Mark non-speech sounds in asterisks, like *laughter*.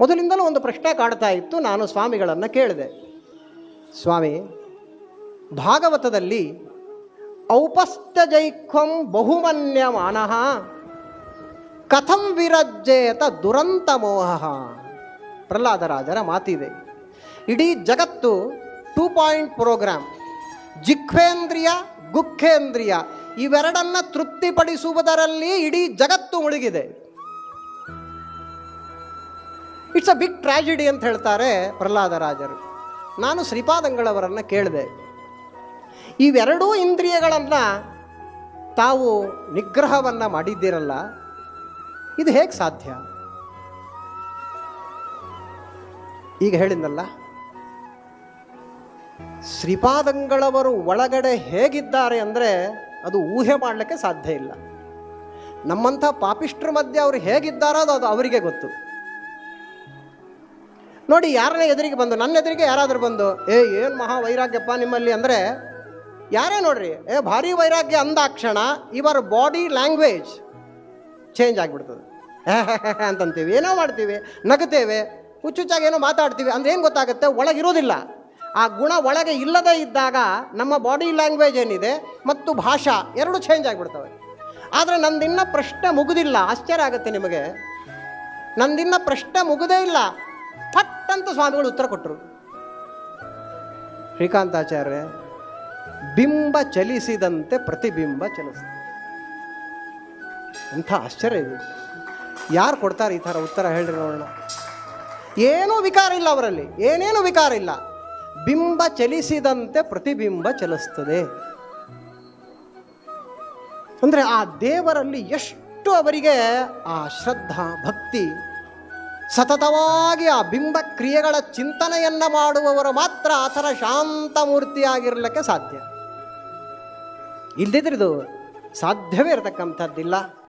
ಮೊದಲಿಂದಲೂ ಒಂದು ಪ್ರಶ್ನೆ ಕಾಡ್ತಾ ಇತ್ತು, ನಾನು ಸ್ವಾಮಿಗಳನ್ನು ಕೇಳಿದೆ. ಸ್ವಾಮಿ, ಭಾಗವತದಲ್ಲಿ ಔಪಸ್ಥ್ಯಜೈಕ್ವಂ ಬಹುಮನ್ಯಮಾನಃ ಕಥಂ ವಿರಜ್ಜೇತ ದುರಂತ ಮೋಹ ಪ್ರಹ್ಲಾದರಾಜರ ಮಾತಿದೆ. ಇಡೀ ಜಗತ್ತು ಟೂ ಪಾಯಿಂಟ್ ಪ್ರೋಗ್ರಾಮ್ ಜಿಖ್ವೇಂದ್ರಿಯ ಗುಖೇಂದ್ರಿಯ ಇವೆರಡನ್ನು ತೃಪ್ತಿಪಡಿಸುವುದರಲ್ಲಿ ಇಡೀ ಜಗತ್ತು ಮುಳುಗಿದೆ. ಇಟ್ಸ್ ಅ ಬಿಗ್ ಟ್ರ್ಯಾಜಿಡಿ ಅಂತ ಹೇಳ್ತಾರೆ ಪ್ರಹ್ಲಾದರಾಜರು. ನಾನು ಶ್ರೀಪಾದಂಗಳವರನ್ನು ಕೇಳಿದೆ. ಇವೆರಡೂ ಇಂದ್ರಿಯಗಳನ್ನು ತಾವು ನಿಗ್ರಹವನ್ನು ಮಾಡಿದ್ದೀರಲ್ಲ, ಇದು ಹೇಗೆ ಸಾಧ್ಯ? ಈಗ ಹೇಳಿದ್ನಲ್ಲ, ಶ್ರೀಪಾದಂಗಳವರು ಒಳಗಡೆ ಹೇಗಿದ್ದಾರೆ ಅಂದರೆ ಅದು ಊಹೆ ಮಾಡಲಿಕ್ಕೆ ಸಾಧ್ಯ ಇಲ್ಲ. ನಮ್ಮಂಥ ಪಾಪಿಷ್ಟ್ರ ಮಧ್ಯೆ ಅವರು ಹೇಗಿದ್ದಾರೋ ಅದು ಅದು ಅವರಿಗೆ ಗೊತ್ತು. ನೋಡಿ ಯಾರನೇ ಎದುರಿಗೆ ಬಂದು, ನನ್ನ ಎದುರಿಗೆ ಯಾರಾದರೂ ಬಂದು, ಏ, ಏನು ಮಹಾ ವೈರಾಗ್ಯಪ್ಪ ನಿಮ್ಮಲ್ಲಿ? ಅಂದರೆ, ಯಾರೇ ನೋಡ್ರಿ, ಏ, ಭಾರಿ ವೈರಾಗ್ಯ ಅಂದಾಕ್ಷಣ ಇವರ ಬಾಡಿ ಲ್ಯಾಂಗ್ವೇಜ್ ಚೇಂಜ್ ಆಗಿಬಿಡ್ತದೆ. *laughs* ಅಂತಂತೀವಿ. ಏನೋ ಮಾಡ್ತೀವಿ ನಗುತ್ತೇವೆ ಹುಚ್ಚುಚ್ಚಾಗಿ ಏನೋ ಮಾತಾಡ್ತೀವಿ, ಅಂದ್ರೆ ಏನು ಗೊತ್ತಾಗುತ್ತೆ? ಒಳಗಿರೋದಿಲ್ಲ ಆ ಗುಣ ಒಳಗೆ ಇಲ್ಲದೇ ಇದ್ದಾಗ ನಮ್ಮ ಬಾಡಿ ಲ್ಯಾಂಗ್ವೇಜ್ ಏನಿದೆ ಮತ್ತು ಭಾಷಾ ಎರಡು ಚೇಂಜ್ ಆಗಿಬಿಡ್ತವೆ. ಆದರೆ ನಂದಿನ್ನ ಪ್ರಶ್ನೆ ಮುಗುದಿಲ್ಲ. ಆಶ್ಚರ್ಯ ಆಗುತ್ತೆ ನಿಮಗೆ. ನಂದಿನ್ನ ಪ್ರಶ್ನೆ ಮುಗುದೇ ಇಲ್ಲ. ಫಟ್ ಅಂತ ಸ್ವಾಮಿಗಳು ಉತ್ತರ ಕೊಟ್ಟರು ಶ್ರೀಕಾಂತಾಚಾರ್ಯ ಬಿಂಬ ಚಲಿಸಿದಂತೆ ಪ್ರತಿಬಿಂಬ ಚಲಿಸ್ತದೆ ಅಂಥ ಆಶ್ಚರ್ಯ ಇದೆ. ಯಾರು ಕೊಡ್ತಾರೆ ಈ ಥರ ಉತ್ತರ ಹೇಳ್ರಿ ನೋಡೋಣ. ಏನೂ ವಿಕಾರ ಇಲ್ಲ ಅವರಲ್ಲಿ, ಏನೇನು ವಿಕಾರ ಇಲ್ಲ. ಬಿಂಬ ಚಲಿಸಿದಂತೆ ಪ್ರತಿಬಿಂಬ ಚಲಿಸ್ತದೆ. ಅಂದರೆ ಆ ದೇವರಲ್ಲಿ ಎಷ್ಟು ಅವರಿಗೆ ಆ ಶ್ರದ್ಧಾ, ಭಕ್ತಿ ಸತತವಾಗಿ ಆ ಬಿಂಬ ಕ್ರಿಯೆಗಳ ಚಿಂತನೆಯನ್ನು ಮಾಡುವವರು ಮಾತ್ರ ಆ ಥರ ಶಾಂತ ಮೂರ್ತಿಯಾಗಿರಲಿಕ್ಕೆ ಸಾಧ್ಯ ಇಲ್ದಿದ್ರಿದು ಸಾಧ್ಯವೇ ಇರತಕ್ಕಂಥದ್ದಿಲ್ಲ.